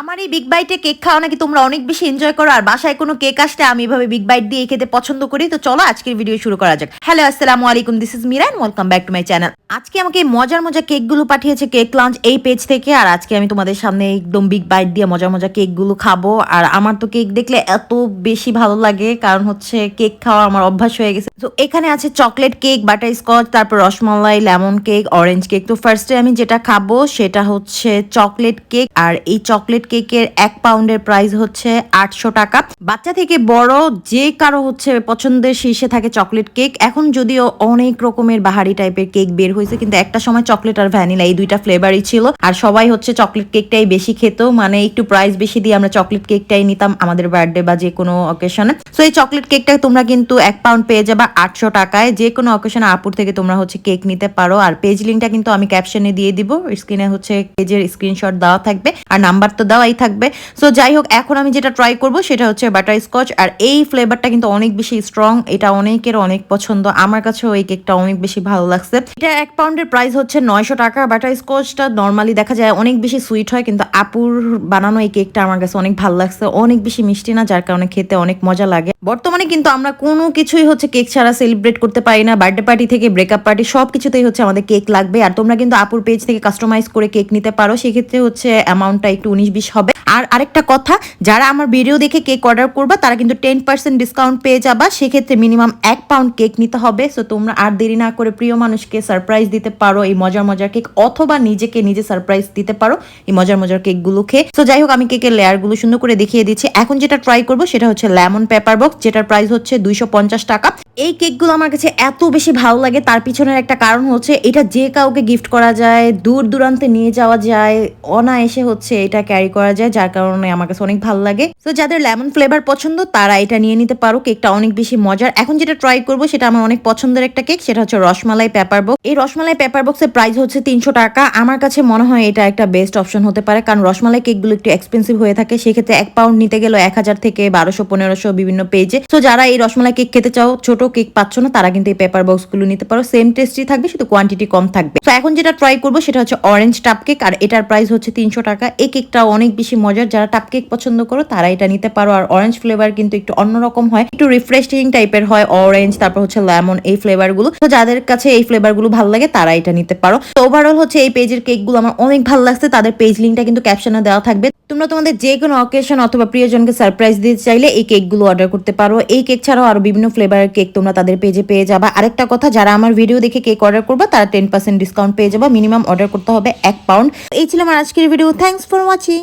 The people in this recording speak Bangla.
আমার এই বিগ বাইটে কেক খাওয়া নাকি তোমরা অনেক বেশি এনজয় করো, আর বাসায় কোনো কেক আসলে আমি এভাবে বিগ বাইট দিয়ে খেতে পছন্দ করি। তো চলো আজকের ভিডিও শুরু করা যাক। হ্যালো আসসালামু আলাইকুম this is Mira welcome back to my channel আজকে আমাকে মজার মজার কেকগুলো পাঠিয়েছে কেক লাঞ্চ এই পেজ থেকে, আর আজকে আমি তোমাদের সামনে একদম বিগ বাইট দিয়ে মজার মজার কেকগুলো খাব। আর আমার তো কেক দেখলে এত বেশি ভালো লাগে, কারণ হচ্ছে কেক খাওয়া আমার অভ্যাস হয়ে গেছে। তো এখানে আছে চকলেট কেক বাটার স্কচ তারপর rasmalai lemon cake orange cake তো ফার্স্টে আমি যেটা খাব সেটা হচ্ছে চকলেট কেক আর এই চকলেট কেকের এক পাউন্ডের প্রাইস হচ্ছে আটশো টাকা। বাচ্চা থেকে বড় যে কারও হচ্ছে পছন্দের শীর্ষে থাকে চকলেট কেক এখন যদিও অনেক রকমের বাহারি টাইপের কেক বের হয়েছে, কিন্তু একটা সময় চকলেট আর ভ্যানিলা এই দুইটা ফ্লেভারই ছিল। আর সবাই হচ্ছে চকলেট কেকটাই বেশি খেত মানে একটু প্রাইস বেশি দিয়ে আমরা চকলেট কেকটাই নিতাম আমাদের বার্থডে বা যে কোনো অকেশনে সো এই চকলেট কেকটা তোমরা কিন্তু এক পাউন্ড পেয়ে যাবা আটশো টাকায়। যে কোনো অকেশনে আপুর থেকে তোমরা হচ্ছে কেক নিতে পারো। আর পেজ লিঙ্কটা কিন্তু আমি ক্যাপশনে দিয়ে দিব। স্ক্রিনে হচ্ছে পেজের স্ক্রিনশট দেওয়া থাকবে আর নাম্বার তো দেওয়াই থাকবে। সো যাই হোক, এখন আমি যেটা ট্রাই করব সেটা হচ্ছে বাটার স্কচ আর এই ফ্লেভারটা কিন্তু অনেক বেশি স্ট্রং এটা অনেকের অনেক পছন্দ। আমার কাছেও এই কেকটা অনেক বেশি ভালো লাগছে। এটা এক পাউন্ডের প্রাইস হচ্ছে নয়শো টাকা। বাটার স্কচটা নর্মালি দেখা যায় অনেক বেশি সুইট হয়, কিন্তু আপুর বানানো এই কেকটা আমার কাছে অনেক ভালো লাগছে। অনেক বেশি মিষ্টি না, যার কারণে খেতে অনেক মজা লাগে। বর্তমানে কিন্তু আমরা কোনো কিছুই হচ্ছে কেক ছাড়া সেলিব্রেট করতে পারি না। বার্থডে পার্টি থেকে ব্রেকআপ পার্টি সব কিছুতেই হচ্ছে আমাদের কেক লাগবে। আর তোমরা কিন্তু আপুর পেজ থেকে কাস্টমাইজ করে কেক নিতে পারো। সেক্ষেত্রে হচ্ছে অ্যামাউন্টটা একটু উনিশ বিশ হবে। আর আরেকটা কথা, যারা আমার ভিডিও দেখে কেক অর্ডার করবা, তারা কিন্তু টেন পার্সেন্ট ডিসকাউন্ট পেয়ে যাবা। সেক্ষেত্রে মিনিমাম এক পাউন্ড কেক নিতে হবে। সো তোমরা আর দেরি না করে প্রিয় মানুষকে সারপ্রাইজ দিতে পারো এই মজার মজার কেক অথবা নিজেকে নিজে সারপ্রাইজ দিতে পারো এই মজার মজার কেকগুলো খেয়ে। সো যাই হোক, আমি কেকের লেয়ারগুলো সুন্দর করে দেখিয়ে দিচ্ছি। এখন যেটা ট্রাই করব, সেটা হচ্ছে লেমন পেপার বক্স যেটার প্রাইস হচ্ছে দুইশো পঞ্চাশ টাকা। এই কেকগুলো আমার কাছে এত বেশি ভালো লাগে, তার পিছনের একটা কারণ হচ্ছে এটা যে কাউকে গিফট করা যায়, দূর দূরান্তে নিয়ে যাওয়া যায়, অনায়াসে হচ্ছে এটা ক্যারি করা যায় যার কারণে আমার কাছে অনেক ভালো লাগে। তো যাদের লেমন ফ্লেভার পছন্দ, তারা এটা নিয়ে নিতে পারো। কেকটা অনেক বেশি মজার। এখন যেটা ট্রাই করব, সেটা আমার অনেক পছন্দের একটা কেক, সেটা হচ্ছে রসমালাই পেপার বক্স এই রসমালাই পেপার বক্সের প্রাইস হচ্ছে তিনশো টাকা। আমার কাছে মনে হয় এটা একটা বেস্ট অপশন হতে পারে, কারণ রসমালাই কেকগুলো একটু এক্সপেন্সিভ হয়ে থাকে। সেক্ষেত্রে এক পাউন্ড নিতে গেলে এক হাজার থেকে বারোশো, পনেরোশো বিভিন্ন পেজে তো যারা এই রসমালাই কেক খেতে চাও, ছোট কেক পাচ্ছ না, তারা কিন্তু এই পেপার বক্সগুলো নিতে পারো। সেম টেস্টি থাকবে, শুধু কোয়ান্টিটি কম থাকবে। তো এখন যেটা ট্রাই করব, সেটা হচ্ছে অরেঞ্জ টাপ কেক আর এটার প্রাইস হচ্ছে তিনশো টাকা। এই কেকটা অনেক বেশি মজার, যারা টাপ কেক পছন্দ করো, তারা এটা নিতে পারো। আর অরেঞ্জ ফ্লেভার কিন্তু একটু অন্যরকম হয়, একটু রিফ্রেশিং টাইপের হয় অরেঞ্জ তারপর হচ্ছে লেমন এই ফ্লেভারগুলো। তো যাদের কাছে এই ফ্লেভারগুলো ভালো লাগে, তারা এটা নিতে পারো। তো ওভারঅল হচ্ছে এই পেজের কেকগুলো আমার অনেক ভালো লাগছে, তাদের পেজ লিঙ্কটা কিন্তু ক্যাপশনে দেওয়া থাকবে। তোমরা তোমাদের যে কোনো অকেশন অথবা প্রিয়জনকে সারপ্রাইজ দিতে চাইলে এই কেকগুলো অর্ডার করতে পারো। এই কেক ছাড়াও আরও বিভিন্ন ফ্লেভারের কেক তোমরা তাদের পেজে পেয়ে যাবা। আরেকটা কথা, যারা আমার ভিডিও দেখে কেক অর্ডার করবে, তারা টেন পার্সেন্ট ডিসকাউন্ট পেয়ে যাবা। মিনিমাম অর্ডার করতে হবে এক পাউন্ড এই ছিল আমার আজকের ভিডিও থ্যাংকস ফর ওয়াচিং